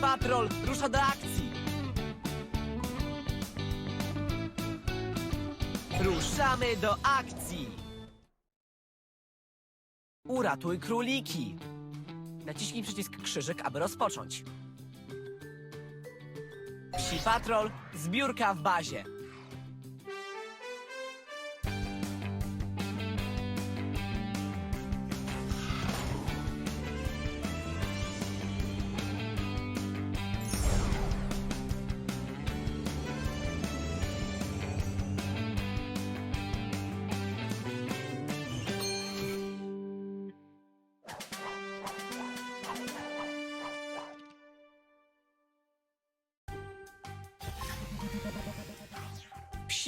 Patrol rusza do akcji! Ruszamy do akcji! Uratuj króliki! Naciśnij przycisk krzyżyk, aby rozpocząć. Psi Patrol, zbiórka w bazie.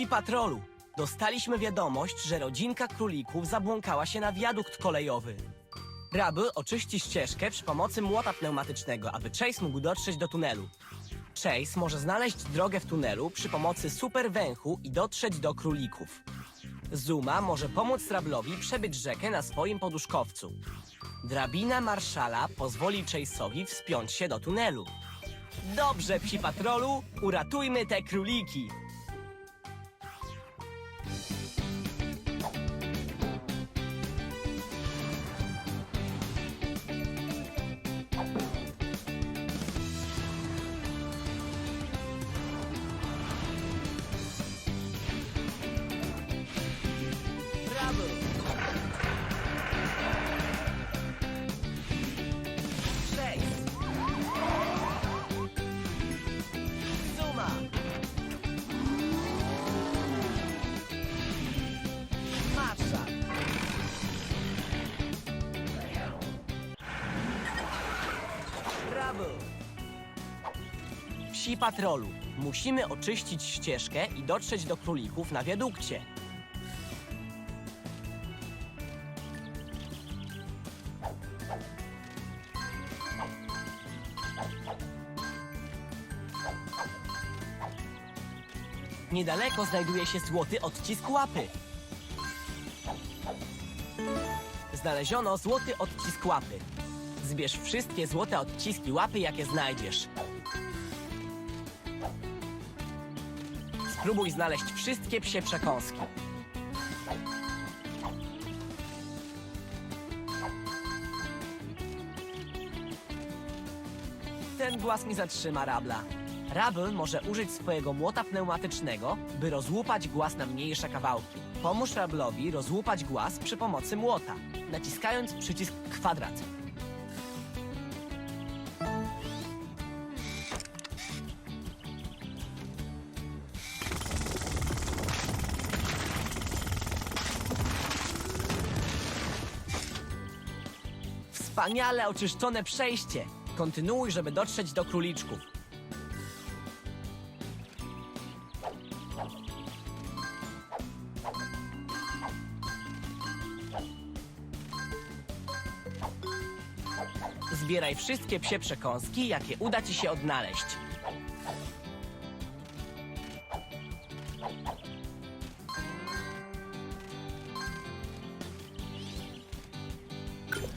Psi Patrolu, dostaliśmy wiadomość, że rodzinka królików zabłąkała się na wiadukt kolejowy. Raby oczyści ścieżkę przy pomocy młota pneumatycznego, aby Chase mógł dotrzeć do tunelu. Chase może znaleźć drogę w tunelu przy pomocy super węchu i dotrzeć do królików. Zuma może pomóc Rablowi przebyć rzekę na swoim poduszkowcu. Drabina Marszala pozwoli Chase'owi wspiąć się do tunelu. Dobrze, psi patrolu, uratujmy te króliki! Psi patrolu, musimy oczyścić ścieżkę i dotrzeć do królików na wiadukcie. Niedaleko znajduje się złoty odcisk łapy. Znaleziono złoty odcisk łapy. Zbierz wszystkie złote odciski łapy, jakie znajdziesz. Spróbuj znaleźć wszystkie psie przekąski. Ten głaz mi zatrzyma Rabla. Rabel może użyć swojego młota pneumatycznego, by rozłupać głaz na mniejsze kawałki. Pomóż Rablowi rozłupać głaz przy pomocy młota, naciskając przycisk kwadrat. Wspaniale oczyszczone przejście! Kontynuuj, żeby dotrzeć do króliczków. Zbieraj wszystkie psie przekąski, jakie uda ci się odnaleźć.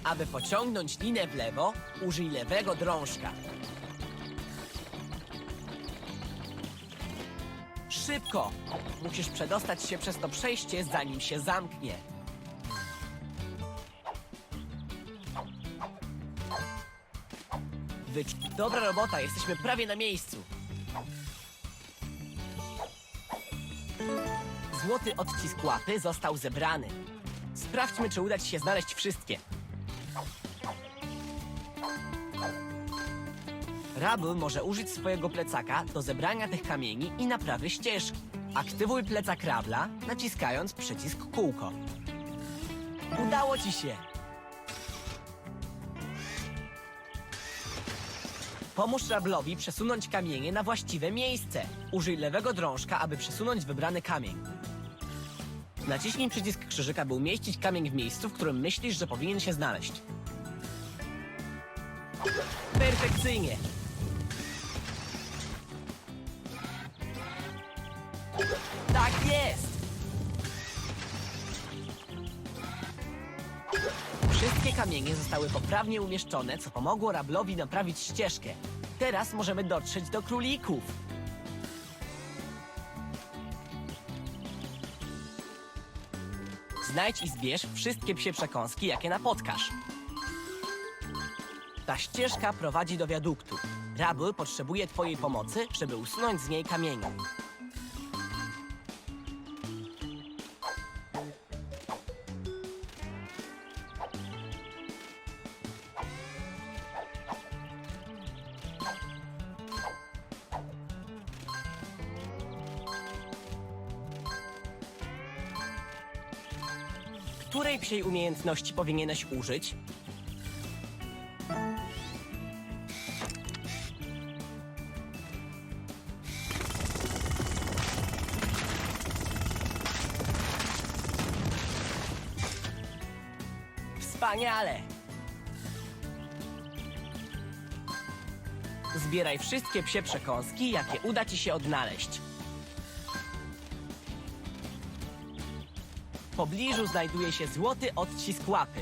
Aby pociągnąć linę w lewo, użyj lewego drążka. Szybko! Musisz przedostać się przez to przejście, zanim się zamknie. Wycz... Dobra robota, jesteśmy prawie na miejscu. Złoty odcisk łapy został zebrany. Sprawdźmy, czy uda ci się znaleźć wszystkie. Rabel może użyć swojego plecaka do zebrania tych kamieni i naprawy ścieżki. Aktywuj plecak Rabla, naciskając przycisk kółko. Udało ci się! Pomóż Rablowi przesunąć kamienie na właściwe miejsce. Użyj lewego drążka, aby przesunąć wybrany kamień. Naciśnij przycisk krzyżyka, by umieścić kamień w miejscu, w którym myślisz, że powinien się znaleźć. Perfekcyjnie! Wszystkie kamienie zostały poprawnie umieszczone, co pomogło Rablowi naprawić ścieżkę. Teraz możemy dotrzeć do królików. Znajdź i zbierz wszystkie psie przekąski, jakie napotkasz. Ta ścieżka prowadzi do wiaduktu. Rabel potrzebuje twojej pomocy, żeby usunąć z niej kamienie. Psiej umiejętności powinieneś użyć? Wspaniale! Zbieraj wszystkie psie przekąski, jakie uda ci się odnaleźć. W pobliżu znajduje się złoty odcisk łapy.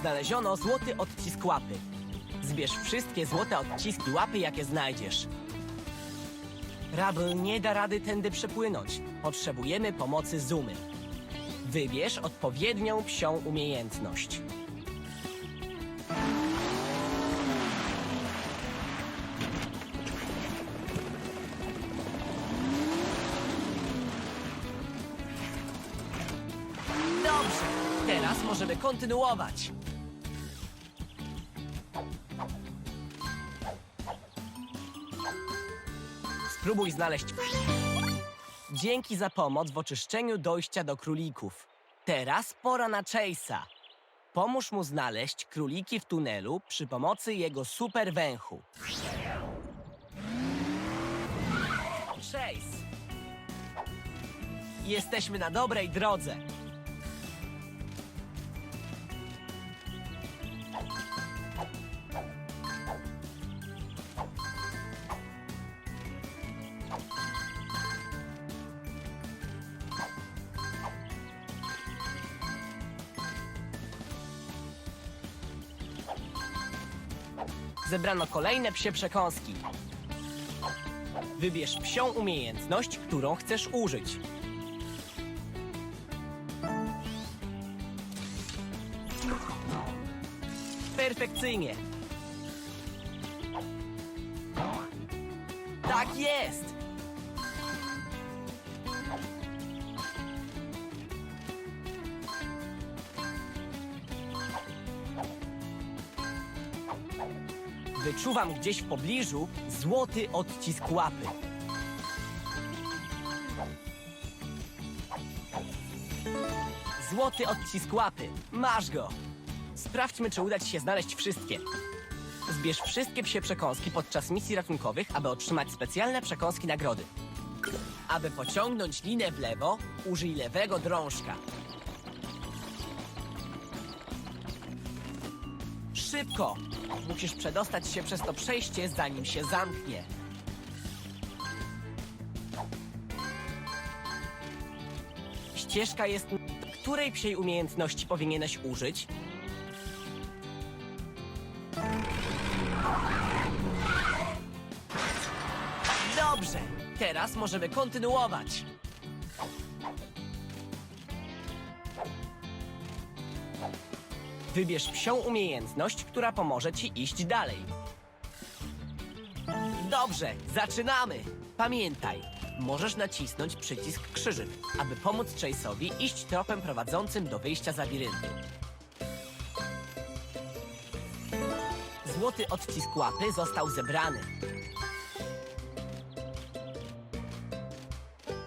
Znaleziono złoty odcisk łapy. Zbierz wszystkie złote odciski łapy, jakie znajdziesz. Rabel nie da rady tędy przepłynąć. Potrzebujemy pomocy Zumy. Wybierz odpowiednią psią umiejętność. Dobrze, teraz możemy kontynuować. Spróbuj znaleźć. Dzięki za pomoc w oczyszczeniu dojścia do królików. Teraz pora na Chase'a. Pomóż mu znaleźć króliki w tunelu przy pomocy jego super węchu. Chase! Jesteśmy na dobrej drodze. Zebrano kolejne psie przekąski. Wybierz psią umiejętność, którą chcesz użyć. Perfekcyjnie. Tak jest! Wyczuwam gdzieś w pobliżu złoty odcisk łapy. Złoty odcisk łapy. Masz go. Sprawdźmy, czy uda ci się znaleźć wszystkie. Zbierz wszystkie psie przekąski podczas misji ratunkowych, aby otrzymać specjalne przekąski nagrody. Aby pociągnąć linę w lewo, użyj lewego drążka. Szybko! Musisz przedostać się przez to przejście, zanim się zamknie. Ścieżka jest... Której psiej umiejętności powinieneś użyć? Dobrze! Teraz możemy kontynuować. Wybierz psią umiejętność, która pomoże ci iść dalej. Dobrze, zaczynamy! Pamiętaj, możesz nacisnąć przycisk krzyżyk, aby pomóc Chase'owi iść tropem prowadzącym do wyjścia z labiryntu. Złoty odcisk łapy został zebrany.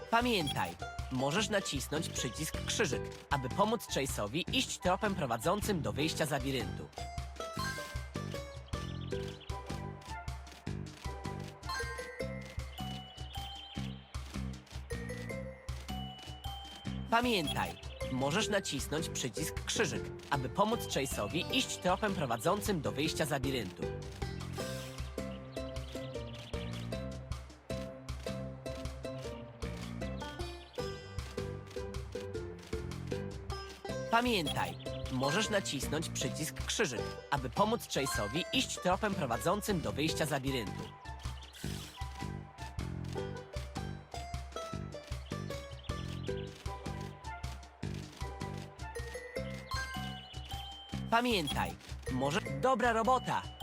Pamiętaj, możesz nacisnąć przycisk krzyżyk, aby pomóc Chase'owi iść tropem prowadzącym do wyjścia z labiryntu. Pamiętaj, możesz nacisnąć przycisk krzyżyk, aby pomóc Chase'owi iść tropem prowadzącym do wyjścia z labiryntu. Pamiętaj, możesz nacisnąć przycisk krzyżyk, aby pomóc Chase'owi iść tropem prowadzącym do wyjścia z labiryntu. Pamiętaj, może... Dobra robota!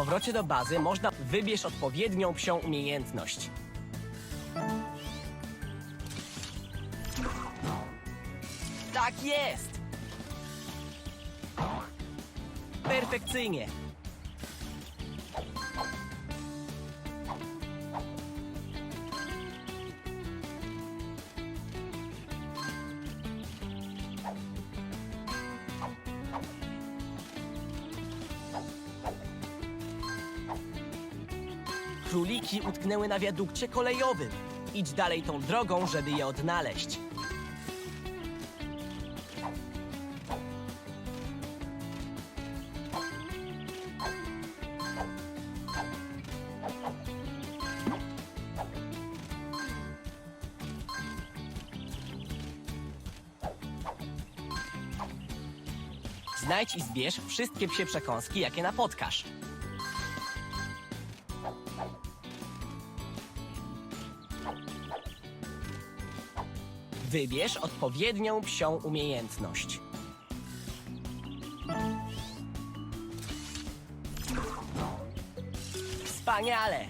Powrocie do bazy można wybierz odpowiednią psią umiejętność. Tak jest! Perfekcyjnie! Utknęły na wiadukcie kolejowym. Idź dalej tą drogą, żeby je odnaleźć. Znajdź i zbierz wszystkie psie przekąski, jakie napotkasz. Wybierz odpowiednią psią umiejętność. Wspaniale!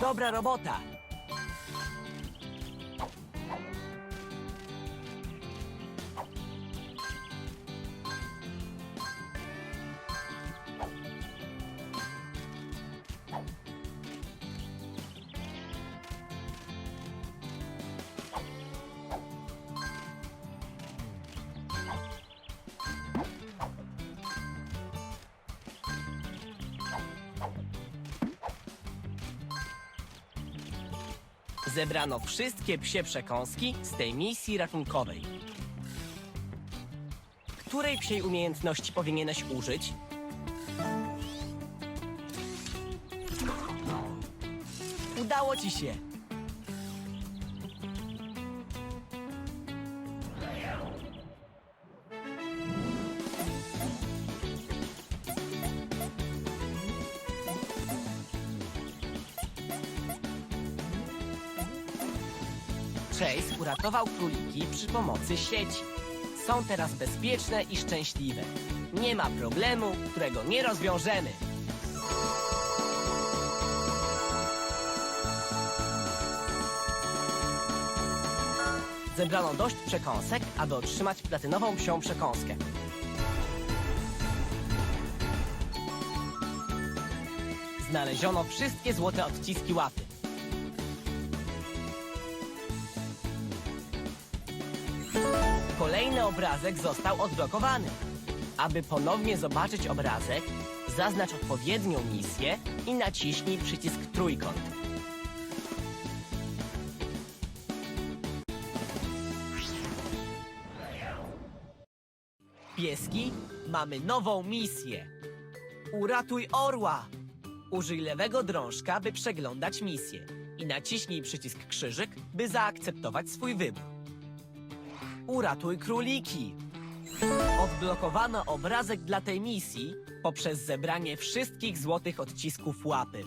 Dobra robota! Zebrano wszystkie psie przekąski z tej misji ratunkowej. Której psiej umiejętności powinieneś użyć? Udało ci się! Chase uratował króliki przy pomocy sieci. Są teraz bezpieczne i szczęśliwe. Nie ma problemu, którego nie rozwiążemy. Zebrano dość przekąsek, aby otrzymać platynową psią przekąskę. Znaleziono wszystkie złote odciski łapy. Obrazek został odblokowany. Aby ponownie zobaczyć obrazek, zaznacz odpowiednią misję i naciśnij przycisk trójkąt. Pieski, mamy nową misję. Uratuj orła! Użyj lewego drążka, by przeglądać misję i naciśnij przycisk krzyżyk, by zaakceptować swój wybór. Uratuj króliki! Odblokowano obrazek dla tej misji poprzez zebranie wszystkich złotych odcisków łapy.